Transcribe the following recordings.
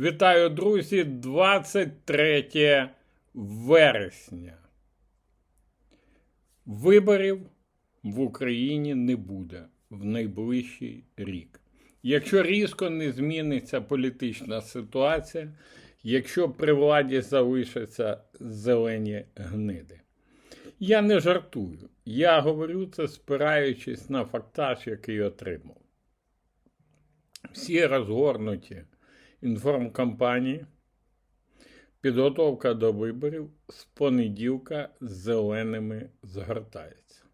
Вітаю, друзі! 23 вересня. Виборів в Україні не буде в найближчий рік. Якщо різко не зміниться політична ситуація, якщо при владі залишаться зелені гниди. Я не жартую. Я говорю це спираючись на фактаж, який отримав. Всі розгорнуті інформкампанії, підготовка до виборів з понеділка з зеленими згортається.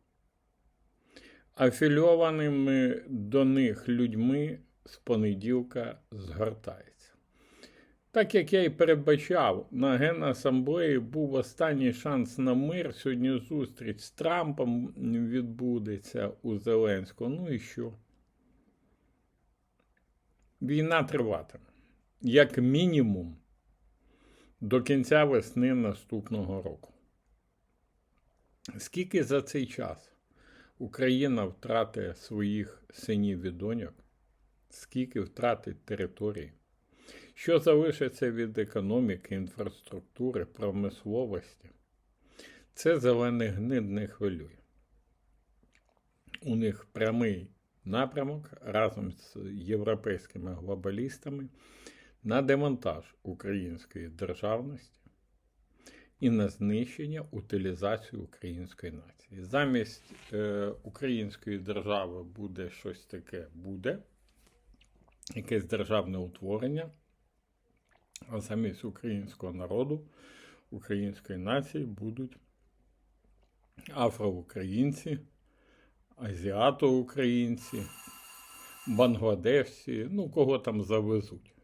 Афільованими до них людьми з понеділка згортається. Так як я і передбачав, на Генасамблеї був останній шанс на мир. Сьогодні зустріч з Трампом відбудеться у Зеленського. Ну і що? Війна триватиме. Як мінімум до кінця весни наступного року. Скільки за цей час Україна втратить своїх синів і доньок, скільки втратить території? Що залишиться від економіки, інфраструктури, промисловості? Це зелених гнид не хвилює. У них прямий напрямок разом з європейськими глобалістами на демонтаж української державності і на знищення утилізацію української нації. Замість е, української держави буде щось таке буде, якесь державне утворення, а замість українського народу, української нації будуть афроукраїнці, азіато-українці, бангладешці, ну, кого там завезуть.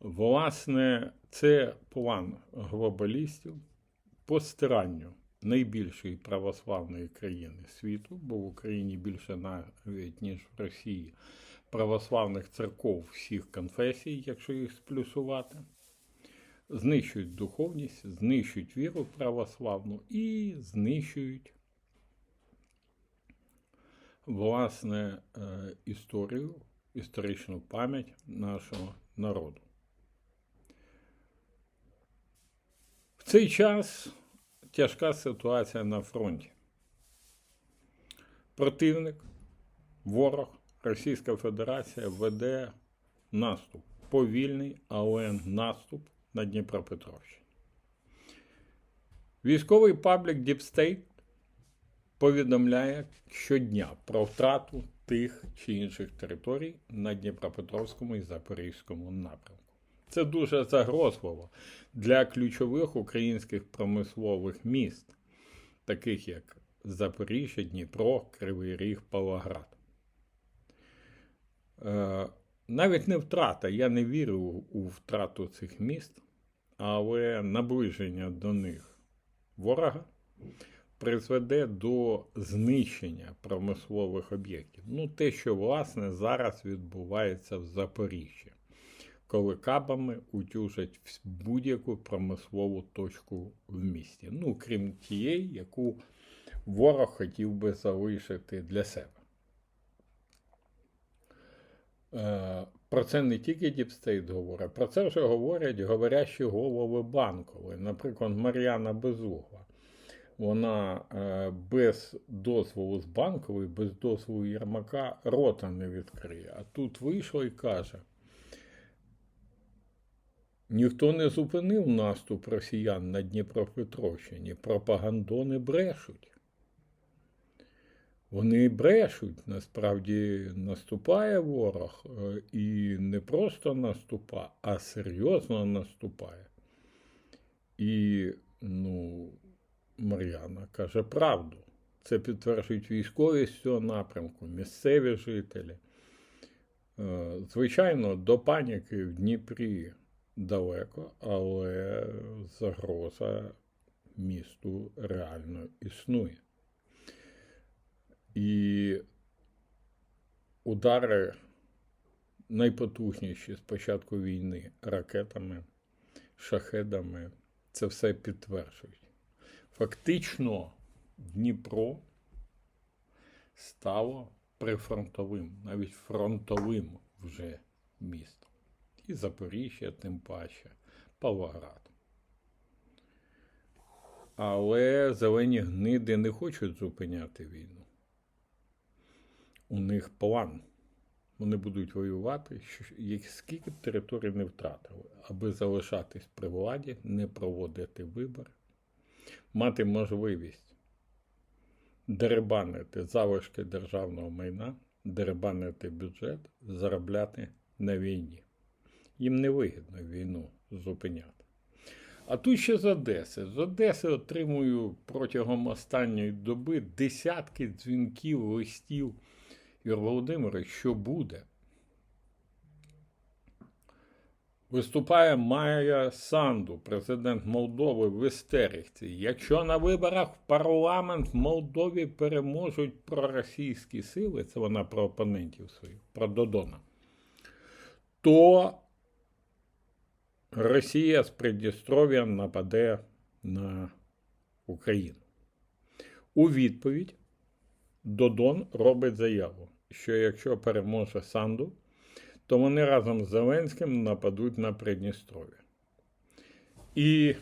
Власне, це план глобалістів по стиранню найбільшої православної країни світу, бо в Україні більше навіть, ніж в Росії, православних церков всіх конфесій, якщо їх сплюсувати. Знищують духовність, знищують віру православну і знищують власне е, історію, історичну пам'ять нашого народу. Цей час тяжка ситуація на фронті. Противник, ворог, Російська Федерація веде наступ. Повільний, але наступ на Дніпропетровщині. Військовий паблік Deep State повідомляє щодня про втрату тих чи інших територій на Дніпропетровському і Запорізькому напрямку. Це дуже загрозливо для ключових українських промислових міст, таких як Запоріжжя, Дніпро, Кривий Ріг, Павлоград. Е, навіть не втрата, я не вірю у втрату цих міст, але наближення до них ворога призведе до знищення промислових об'єктів. Ну, те, що власне зараз відбувається в Запоріжжі коли кабами утюжать будь-яку промислову точку в місті. Ну, крім тієї, яку ворог хотів би залишити для себе. Е, про це не тільки Діпстейт говорить, про це вже говорять говорящі голови банкової, наприклад, Мар'яна Безугла. Вона е, без дозволу з банкової, без дозволу Єрмака рота не відкриє. А тут вийшло і каже: Ніхто не зупинив наступ росіян на Дніпропетровщині. Пропагандони брешуть. Вони брешуть, насправді наступає ворог е, і не просто наступає, а серйозно наступає. І, ну, Мар'яна каже правду. Це підтверджують військові з цього напрямку, місцеві жителі. Е, звичайно, до паніки в Дніпрі далеко, але загроза місту реально існує. І удари найпотужніші з початку війни ракетами, шахедами це все підтверджують. Фактично, Дніпро стало прифронтовим, навіть фронтовим вже містом. І Запоріжжя, тим паче, Павлоград. Але зелені гниди не хочуть зупиняти війну. У них план. Вони будуть воювати, як- скільки б територій не втратили, аби залишатись при владі, не проводити вибори, мати можливість деребанити залишки державного майна, деребанити бюджет, заробляти на війні. Їм не вигідно війну зупиняти. А тут ще з Одеси. З Одеси отримую протягом останньої доби десятки дзвінків, листів. Юр Володимирович, що буде? Виступає Майя Санду, президент Молдови в істериці. Якщо на виборах в парламент в Молдові переможуть проросійські сили, це вона про опонентів своїх, про Додона, то Росія з Придністров'я нападе на Україну. У відповідь Додон робить заяву, що якщо переможе Санду, то вони разом з Зеленським нападуть на Придністров'я. І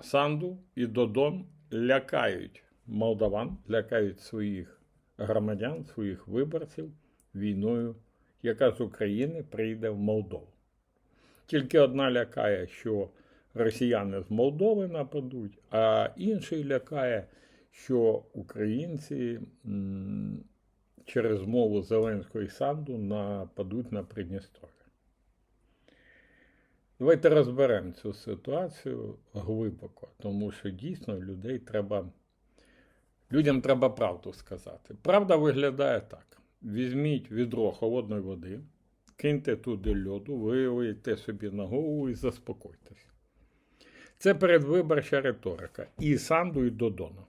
Санду і Додон лякають молдаван, лякають своїх громадян, своїх виборців війною, яка з України прийде в Молдову. Тільки одна лякає, що росіяни з Молдови нападуть, а інший лякає, що українці через мову Зеленського і Санду нападуть на Придністров'я. Давайте розберемо цю ситуацію глибоко, тому що дійсно людей треба. Людям треба правду сказати. Правда виглядає так: візьміть відро холодної води, киньте туди льоду, вилийте собі на голову і заспокойтесь. Це передвиборча риторика. І Санду, і Додона.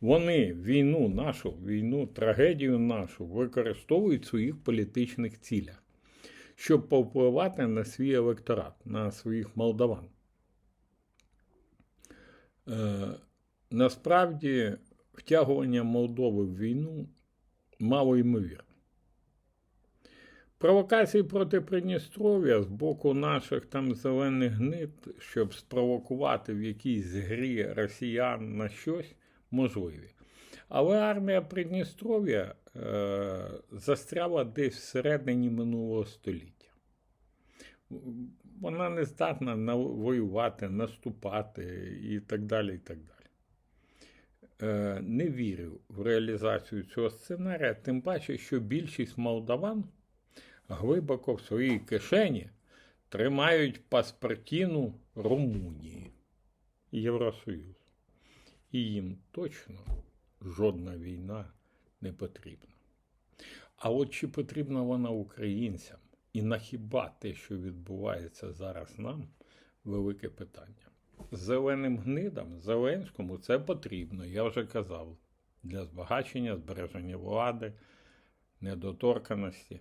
Вони війну нашу, війну, трагедію нашу використовують в своїх політичних цілях, щоб повпливати на свій електорат, на своїх молдаван. Е, насправді, втягування Молдови в війну мало ймовірно. Провокації проти Придністров'я з боку наших там зелених гнид, щоб спровокувати в якійсь грі росіян на щось, можливі. Але армія Придністров'я е, застряла десь всередині минулого століття. Вона не здатна на- воювати, наступати і так далі. І так далі. Е, не вірю в реалізацію цього сценарія, тим паче, що більшість молдаван глибоко в своїй кишені тримають паспортіну Румунії і Євросоюзу. І їм точно жодна війна не потрібна. А от чи потрібна вона українцям? І на хіба те, що відбувається зараз нам, велике питання. Зеленим гнидам, Зеленському це потрібно, я вже казав, для збагачення, збереження влади, недоторканості.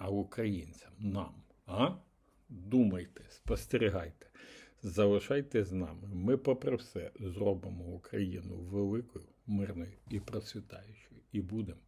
А українцям, нам, а? Думайте, спостерігайте, залишайте з нами. Ми, попри все, зробимо Україну великою, мирною і процвітаючою. І будемо